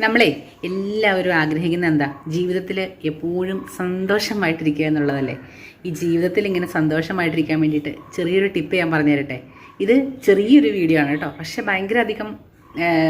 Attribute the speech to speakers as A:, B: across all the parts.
A: നമ്മളെ എല്ലാവരും ആഗ്രഹിക്കുന്ന എന്താ? ജീവിതത്തിൽ എപ്പോഴും സന്തോഷമായിട്ടിരിക്കുക എന്നുള്ളതല്ലേ? ഈ ജീവിതത്തിൽ ഇങ്ങനെ സന്തോഷമായിട്ടിരിക്കാൻ വേണ്ടിയിട്ട് ചെറിയൊരു ടിപ്പ് ഞാൻ പറഞ്ഞു തരട്ടെ ഇത് ചെറിയൊരു വീഡിയോ ആണ് കേട്ടോ. പക്ഷെ ഭയങ്കര അധികം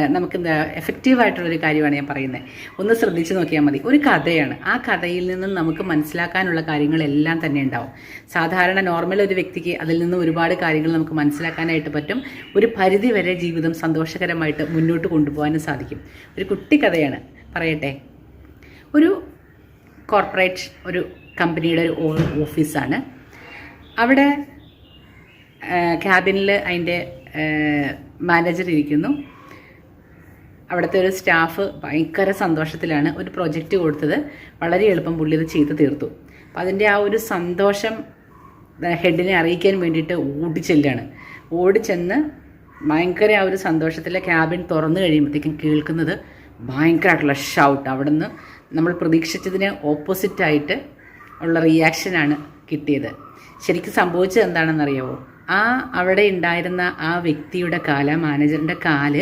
A: നമുക്ക് എന്താ എഫക്റ്റീവായിട്ടുള്ളൊരു കാര്യമാണ് ഞാൻ പറയുന്നത് ഒന്ന് ശ്രദ്ധിച്ച് നോക്കിയാൽ മതി. ഒരു കഥയാണ്. ആ കഥയിൽ നിന്നും നമുക്ക് മനസ്സിലാക്കാനുള്ള കാര്യങ്ങളെല്ലാം തന്നെ ഉണ്ടാവും. സാധാരണ നോർമൽ ഒരു വ്യക്തിക്ക് അതിൽ നിന്ന് ഒരുപാട് കാര്യങ്ങൾ നമുക്ക് മനസ്സിലാക്കാനായിട്ട് പറ്റും. ഒരു പരിധി വരെ ജീവിതം സന്തോഷകരമായിട്ട് മുന്നോട്ട് കൊണ്ടുപോകാനും സാധിക്കും. ഒരു കുട്ടി കഥയാണ്. പറയട്ടെ. ഒരു കോർപ്പറേറ്റ് ഒരു കമ്പനിയുടെ ഒരു ഓഫീസാണ് അവിടെ ക്യാബിനിൽ അതിന്റെ മാനേജർ ഇരിക്കുന്നു. അവിടുത്തെ ഒരു സ്റ്റാഫ് ഭയങ്കര സന്തോഷത്തിലാണ് ഒരു പ്രൊജക്റ്റ് കൊടുത്തത്. വളരെ എളുപ്പം പുള്ളി ഇത് ചെയ്ത് തീർത്തു. അപ്പം അതിന്റെ ആ ഒരു സന്തോഷം ഹെഡിനെ അറിയിക്കാൻ വേണ്ടിയിട്ട് ഓടിച്ചെല്ലാണ് ഓടിച്ചെന്ന് ഭയങ്കര ആ ഒരു സന്തോഷത്തിലെ ക്യാബിൻ തുറന്നു കഴിയുമ്പോഴത്തേക്കും കേൾക്കുന്നത് ഭയങ്കരമായിട്ടുള്ള ഷൗട്ട് അവിടെ നിന്ന് നമ്മൾ പ്രതീക്ഷിച്ചതിന് ഓപ്പോസിറ്റായിട്ട് ഉള്ള റിയാക്ഷനാണ് കിട്ടിയത്. ശരിക്കും സംഭവിച്ചത് എന്താണെന്നറിയാവോ? ആ അവിടെ ഉണ്ടായിരുന്ന ആ വ്യക്തിയുടെ കാല മാനേജറിന്റെ കാൽ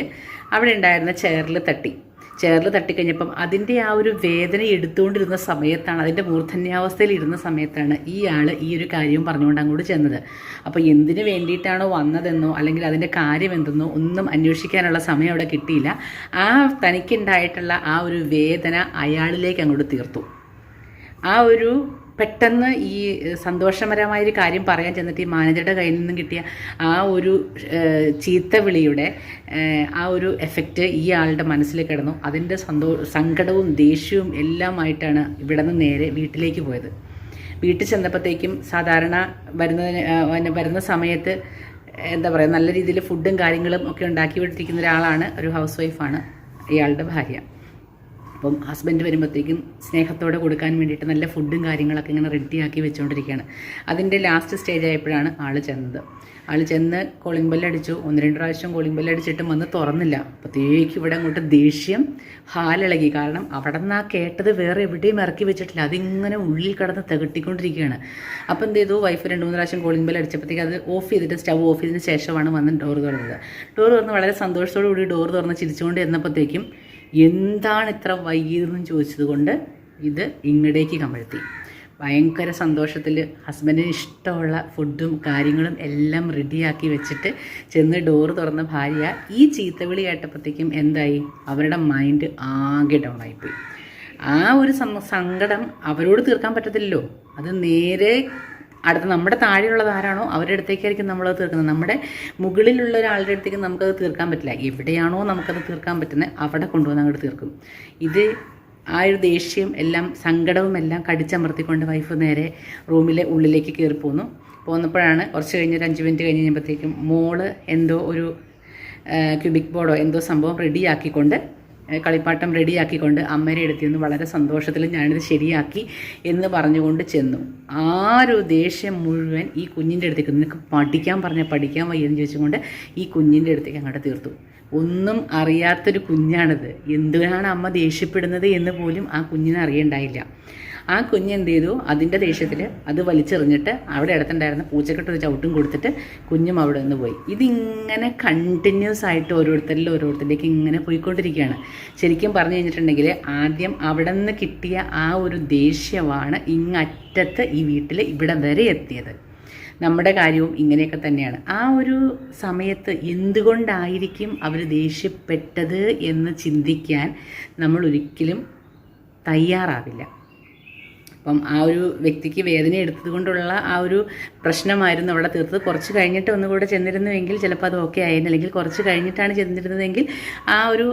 A: അവിടെ ഉണ്ടായിരുന്ന ചെയറിൽ തട്ടി. ചെയറിൽ തട്ടിക്കഴിഞ്ഞപ്പം അതിന്റെ ആ ഒരു വേദന എടുത്തുകൊണ്ടിരുന്ന സമയത്താണ് അതിന്റെ മൂർധന്യാവസ്ഥയിൽ ഇരുന്ന സമയത്താണ് ഈ ആൾ ഈ ഒരു കാര്യവും പറഞ്ഞുകൊണ്ട് അങ്ങോട്ട് ചെന്നത്. അപ്പോൾ എന്തിനു വേണ്ടിയിട്ടാണോ വന്നതെന്നോ അല്ലെങ്കിൽ അതിന്റെ കാര്യം എന്തെന്നോ ഒന്നും അന്വേഷിക്കാനുള്ള സമയം അവിടെ കിട്ടിയില്ല. ആ തനിക്കുണ്ടായിട്ടുള്ള ആ ഒരു വേദന അയാളിലേക്ക് അങ്ങോട്ട് തീർത്തു. ആ ഒരു പെട്ടെന്ന് ഈ സന്തോഷകരമായൊരു കാര്യം പറയാൻ ചെന്നിട്ട് ഈ മാനേജറുടെ കയ്യിൽ നിന്നും കിട്ടിയ ആ ഒരു ചീത്ത വിളിയുടെ ആ ഒരു എഫക്റ്റ് ഈ ആളുടെ മനസ്സിൽ കിടന്നു. അതിന്റെ സന്തോ സങ്കടവും ദേഷ്യവും എല്ലാമായിട്ടാണ് ഇവിടെ നിന്ന് നേരെ വീട്ടിലേക്ക് പോയത്. വീട്ടിൽ ചെന്നപ്പോഴത്തേക്കും സാധാരണ വരുന്നതിന് വരുന്ന സമയത്ത് എന്താ പറയുക നല്ല രീതിയിൽ ഫുഡും കാര്യങ്ങളും ഒക്കെ ഉണ്ടാക്കി വിട്ടിരിക്കുന്ന ഒരാളാണ് ഒരു ഹൗസ് വൈഫാണ് ഇയാളുടെ ഭാര്യ. അപ്പം ഹസ്ബൻഡ് വരുമ്പോഴത്തേക്കും സ്നേഹത്തോടെ കൊടുക്കാൻ വേണ്ടിയിട്ട് നല്ല ഫുഡും കാര്യങ്ങളൊക്കെ ഇങ്ങനെ റെഡിയാക്കി വെച്ചുകൊണ്ടിരിക്കുകയാണ് അതിന്റെ ലാസ്റ്റ് സ്റ്റേജ് ആയപ്പോഴാണ് ആൾ ചെന്നത്. ആൾ ചെന്ന് കോളിംഗ് ബെല്ലടിച്ചു ഒന്ന് രണ്ട് പ്രാവശ്യം കോളിംഗ് ബെല്ലടിച്ചിട്ടും വന്ന് തുറന്നില്ല. അപ്പോഴത്തേക്ക് ഇവിടെ അങ്ങോട്ട് ദേഷ്യം ഹാലിളകി. കാരണം അവിടെ നിന്ന് ആ കേട്ടത് വേറെ എവിടെയും ഇറക്കി വെച്ചിട്ടില്ല. അതിങ്ങനെ ഉള്ളിൽ കിടന്ന് തകട്ടിക്കൊണ്ടിരിക്കുകയാണ്. അപ്പോൾ എന്ത് ചെയ്തു? വൈഫ് രണ്ട് മൂന്ന് പ്രാവശ്യം കോളിംഗ് ബെൽ അടിച്ചപ്പോഴത്തേക്ക് അത് ഓഫ് ചെയ്തിട്ട് സ്റ്റവ് ഓഫ് ചെയ്തതിന് ശേഷമാണ് വന്ന് ഡോർ തുറന്നത്. ഡോർ തുറന്ന് വളരെ സന്തോഷത്തോടു കൂടി ഡോർ തുറന്ന് ചിരിച്ചുകൊണ്ട് ഇരുന്നപ്പോഴത്തേക്കും എന്താണ് ഇത്ര വൈകിയതെന്ന് ചോദിച്ചത് കൊണ്ട് ഇത് ഇങ്ങടേക്ക് കമഴ്ത്തി. ഭയങ്കര സന്തോഷത്തിൽ ഹസ്ബൻഡിന് ഇഷ്ടമുള്ള ഫുഡും കാര്യങ്ങളും എല്ലാം റെഡിയാക്കി വെച്ചിട്ട് ചെന്ന് ഡോറ് തുറന്ന ഭാര്യ ഈ ചീത്തവിളി കേട്ടപ്പോഴത്തേക്കും എന്തായി? അവരുടെ മൈൻഡ് ആകെ ഡൗൺ ആയിപ്പോയി. ആ ഒരു സങ്കടം അവരോട് തീർക്കാൻ പറ്റത്തില്ലല്ലോ. അത് നേരെ അടുത്ത നമ്മുടെ താഴെയുള്ളത് ആരാണോ അവരുടെ അടുത്തേക്കായിരിക്കും അത് തീർക്കുന്നത്. നമ്മുടെ മുകളിലുള്ള ഒരാളുടെ അടുത്തേക്ക് നമുക്കത് തീർക്കാൻ പറ്റില്ല. എവിടെയാണോ നമുക്കത് തീർക്കാൻ പറ്റുന്നത് അവിടെ കൊണ്ടുവന്ന് അങ്ങോട്ട് തീർക്കും. ഇത് ആ ഒരു ദേഷ്യം എല്ലാം സങ്കടവും എല്ലാം കടിച്ചമർത്തിക്കൊണ്ട് വൈഫ് നേരെ റൂമിലെ ഉള്ളിലേക്ക് കയറി പോന്നു പോന്നപ്പോഴാണ് കുറച്ച് കഴിഞ്ഞ് ഒരു അഞ്ച് മിനിറ്റ് കഴിഞ്ഞ് കഴിയുമ്പോഴത്തേക്കും മോൾ എന്തോ ഒരു ക്യൂബിക് ബോർഡോ എന്തോ സംഭവം റെഡിയാക്കിക്കൊണ്ട് കളിപ്പാട്ടം റെഡിയാക്കിക്കൊണ്ട് അമ്മേനെ എടുത്തിരുന്നു. വളരെ സന്തോഷത്തിൽ ഞാനിത് ശരിയാക്കി എന്ന് പറഞ്ഞുകൊണ്ട് ചെന്നു. ആ ഒരു ദേഷ്യം മുഴുവൻ ഈ കുഞ്ഞിന്റെ അടുത്തേക്ക് നിനക്ക് പഠിക്കാൻ പറഞ്ഞാൽ പഠിക്കാൻ വയ്യെന്ന് ചോദിച്ചുകൊണ്ട് ഈ കുഞ്ഞിന്റെ അടുത്തേക്ക് അങ്ങോട്ട് തീർത്തു. ഒന്നും അറിയാത്തൊരു കുഞ്ഞാണിത്. എന്തിനാണ് അമ്മ ദേഷ്യപ്പെടുന്നത് എന്ന് പോലും ആ കുഞ്ഞിനെ അറിയണ്ടായില്ല. ആ കുഞ്ഞ് എന്ത് ചെയ്തു? അതിന്റെ ദേഷ്യത്തിൽ അത് വലിച്ചെറിഞ്ഞിട്ട് അവിടെ അടുത്തുണ്ടായിരുന്ന പൂച്ചക്കെട്ടൊരു ചവിട്ടും കൊടുത്തിട്ട് കുഞ്ഞും അവിടെ നിന്ന് പോയി. ഇതിങ്ങനെ കണ്ടിന്യൂസ് ആയിട്ട് ഓരോരുത്തരിലും ഓരോരുത്തരിലേക്ക് ഇങ്ങനെ പോയിക്കൊണ്ടിരിക്കുകയാണ്. ശരിക്കും പറഞ്ഞു കഴിഞ്ഞിട്ടുണ്ടെങ്കിൽ ആദ്യം അവിടെ നിന്ന് കിട്ടിയ ആ ഒരു ദേഷ്യമാണ് ഇങ്ങറ്റത്ത് ഈ വീട്ടിൽ ഇവിടെ വരെ എത്തിയത്. നമ്മുടെ കാര്യവും ഇങ്ങനെയൊക്കെ തന്നെയാണ്. ആ ഒരു സമയത്ത് എന്തുകൊണ്ടായിരിക്കും അവർ ദേഷ്യപ്പെട്ടത് എന്ന് ചിന്തിക്കാൻ നമ്മൾ ഒരിക്കലും തയ്യാറാവില്ല. അപ്പം ആ ഒരു വ്യക്തിക്ക് വേദന എടുത്തതുകൊണ്ടുള്ള ആ ഒരു പ്രശ്നമായിരുന്നു അവിടെ തീർത്തത്. കുറച്ച് കഴിഞ്ഞിട്ട് ഒന്നുകൂടെ ചെന്നിരുന്നുവെങ്കിൽ ചിലപ്പോൾ അത് ഓക്കെ ആയിരുന്നു. അല്ലെങ്കിൽ കുറച്ച് കഴിഞ്ഞിട്ടാണ് ചെന്നിരുന്നതെങ്കിൽ ആ ഒരു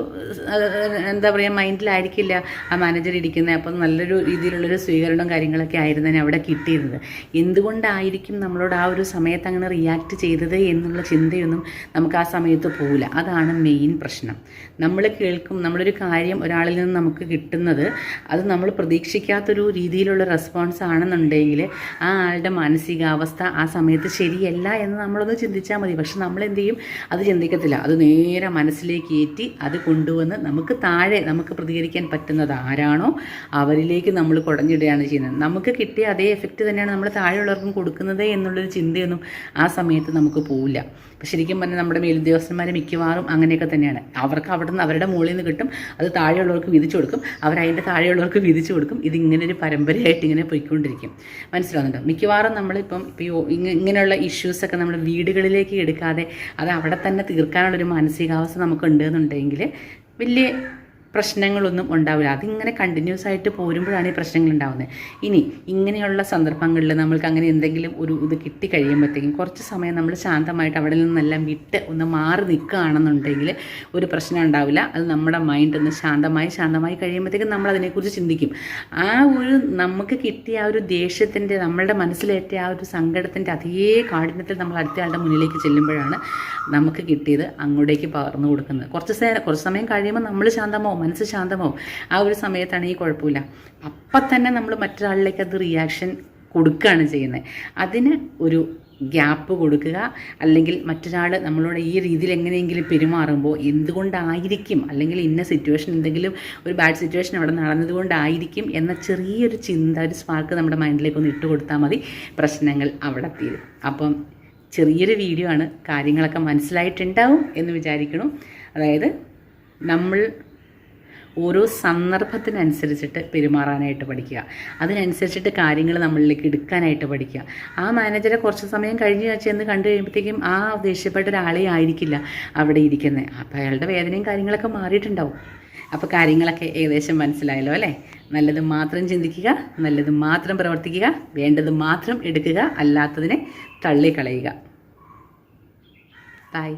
A: എന്താ പറയുക മൈൻഡിലായിരിക്കില്ല ആ മാനേജർ ഇരിക്കുന്നത്. അപ്പം നല്ലൊരു രീതിയിലുള്ളൊരു സ്വീകരണവും കാര്യങ്ങളൊക്കെ ആയിരുന്നു അവിടെ കിട്ടിയിരുന്നത്. എന്തുകൊണ്ടായിരിക്കും നമ്മളോട് ആ ഒരു സമയത്ത് അങ്ങനെ റിയാക്ട് ചെയ്തത് എന്നുള്ള ചിന്തയൊന്നും നമുക്ക് ആ സമയത്ത് പോകില്ല അതാണ് മെയിൻ പ്രശ്നം. നമ്മൾ കേൾക്കും നമ്മളൊരു കാര്യം ഒരാളിൽ നിന്ന് നമുക്ക് കിട്ടുന്നത് അത് നമ്മൾ പ്രതീക്ഷിക്കാത്തൊരു രീതിയിലുള്ള രീതിയിലുള്ള റെസ്പോൺസ് ആണെന്നുണ്ടെങ്കിൽ ആ ആളുടെ മാനസികാവസ്ഥ ആ സമയത്ത് ശരിയല്ല എന്ന് നമ്മളൊന്ന് ചിന്തിച്ചാൽ മതി. പക്ഷെ നമ്മൾ എന്ത് ചെയ്യും അത് ചിന്തിക്കത്തില്ല. അത് നേരെ മനസ്സിലേക്ക് ഏറ്റി അത് കൊണ്ടുവന്ന് നമുക്ക് താഴെ നമുക്ക് പ്രതികരിക്കാൻ പറ്റുന്നത് ആരാണോ അവരിലേക്ക് നമ്മൾ കുടഞ്ഞിടുകയാണ് ചെയ്യുന്നത്. നമുക്ക് കിട്ടിയ അതേ എഫക്റ്റ് തന്നെയാണ് നമ്മൾ താഴെയുള്ളവർക്കും കൊടുക്കുന്നത് എന്നുള്ളൊരു ചിന്തയൊന്നും ആ സമയത്ത് നമുക്ക് പോവില്ല. അപ്പം ശരിക്കും പറഞ്ഞാൽ നമ്മുടെ മേലുദ്യോഗസ്ഥന്മാർ മിക്കവാറും അങ്ങനെയൊക്കെ തന്നെയാണ്. അവർക്ക് അവിടെ നിന്ന് അവരുടെ മുകളിൽ നിന്ന് കിട്ടും. അത് താഴെയുള്ളവർക്ക് വിധിച്ചു കൊടുക്കും. അവരതിന്റെ താഴെയുള്ളവർക്ക് വിധിച്ചു കൊടുക്കും. ഇതിങ്ങനെ ഒരു പരമ്പരയായിട്ട് ഇങ്ങനെ പോയിക്കൊണ്ടിരിക്കും. മനസ്സിലാവുന്നുണ്ടോ? മിക്കവാറും നമ്മളിപ്പം ഇങ്ങനെയുള്ള ഇഷ്യൂസൊക്കെ നമ്മൾ വീടുകളിലേക്ക് എടുക്കാതെ അത് അവിടെ തന്നെ തീർക്കാനുള്ളൊരു മാനസികാവസ്ഥ നമുക്ക് ഉണ്ടെന്നുണ്ടെങ്കിൽ വലിയ പ്രശ്നങ്ങളൊന്നും ഉണ്ടാവില്ല. അതിങ്ങനെ കണ്ടിന്യൂസ് ആയിട്ട് പോരുമ്പോഴാണ് ഈ പ്രശ്നങ്ങൾ ഉണ്ടാകുന്നത് ഇനി ഇങ്ങനെയുള്ള സന്ദർഭങ്ങളിൽ നമ്മൾക്ക് അങ്ങനെ എന്തെങ്കിലും ഒരു ഇത് കിട്ടി കഴിയുമ്പോഴത്തേക്കും കുറച്ച് സമയം നമ്മൾ ശാന്തമായിട്ട് അവിടെ നിന്നെല്ലാം വിട്ട് ഒന്ന് മാറി നിൽക്കുകയാണെന്നുണ്ടെങ്കിൽ ഒരു പ്രശ്നം ഉണ്ടാവില്ല. അത് നമ്മുടെ മൈൻഡ് ഒന്ന് ശാന്തമായി ശാന്തമായി കഴിയുമ്പോഴത്തേക്കും നമ്മൾ അതിനെക്കുറിച്ച് ചിന്തിക്കും. ആ ഒരു നമുക്ക് കിട്ടിയ ആ ഒരു ദേഷ്യത്തിന്റെ നമ്മളുടെ മനസ്സിലേറ്റ ആ ഒരു സങ്കടത്തിന്റെ അതേ കാഠിന്യത്തിൽ നമ്മൾ അടുത്ത ആളുടെ മുന്നിലേക്ക് ചെല്ലുമ്പോഴാണ് നമുക്ക് കിട്ടിയത് അങ്ങോട്ടേക്ക് പകർന്നു കൊടുക്കുന്നത്. കുറച്ച് കുറച്ച് സമയം കഴിയുമ്പോൾ നമ്മൾ ശാന്തമാവും. മനസ്സ് ശാന്തമാവും. ആ ഒരു സമയത്താണെങ്കിൽ കുഴപ്പമില്ല. അപ്പം തന്നെ നമ്മൾ മറ്റൊരാളിലേക്ക് അത് റിയാക്ഷൻ കൊടുക്കുകയാണ് ചെയ്യുന്നത്. അതിന് ഒരു ഗ്യാപ്പ് കൊടുക്കുക. അല്ലെങ്കിൽ മറ്റൊരാൾ നമ്മളോട് ഈ രീതിയിൽ എങ്ങനെയെങ്കിലും പെരുമാറുമ്പോൾ എന്തുകൊണ്ടായിരിക്കും? അല്ലെങ്കിൽ ഇന്ന സിറ്റുവേഷൻ എന്തെങ്കിലും ഒരു ബാഡ് സിറ്റുവേഷൻ അവിടെ നടന്നതുകൊണ്ടായിരിക്കും എന്ന ചെറിയൊരു ചിന്ത ഒരു സ്പാർക്ക് നമ്മുടെ മൈൻഡിലേക്ക് ഒന്ന് ഇട്ട് കൊടുത്താൽ മതി. പ്രശ്നങ്ങൾ അവിടെ തീരും. അപ്പം ചെറിയൊരു വീഡിയോ ആണ് കാര്യങ്ങളൊക്കെ മനസ്സിലായിട്ടുണ്ടാവും എന്ന് വിചാരിക്കണം അതായത് നമ്മൾ ഓരോ സന്ദർഭത്തിനനുസരിച്ചിട്ട് പെരുമാറാനായിട്ട് പഠിക്കുക. അതിനനുസരിച്ചിട്ട് കാര്യങ്ങൾ നമ്മളിലേക്ക് എടുക്കാനായിട്ട് പഠിക്കുക. ആ മാനേജറെ കുറച്ച് സമയം കഴിഞ്ഞ് ചെന്ന് കണ്ടു കഴിയുമ്പോഴത്തേക്കും ആ ദേഷ്യപ്പെട്ട ഒരാളെ ആയിരിക്കില്ല അവിടെ ഇരിക്കുന്നത് അപ്പോൾ അയാളുടെ വേദനയും കാര്യങ്ങളൊക്കെ മാറിയിട്ടുണ്ടാവും. അപ്പോൾ കാര്യങ്ങളൊക്കെ ഏകദേശം മനസ്സിലായല്ലോ അല്ലേ? നല്ലത് മാത്രം ചിന്തിക്കുക നല്ലത് മാത്രം പ്രവർത്തിക്കുക വേണ്ടത് മാത്രം എടുക്കുക അല്ലാത്തതിനെ തള്ളിക്കളയുക. ബൈ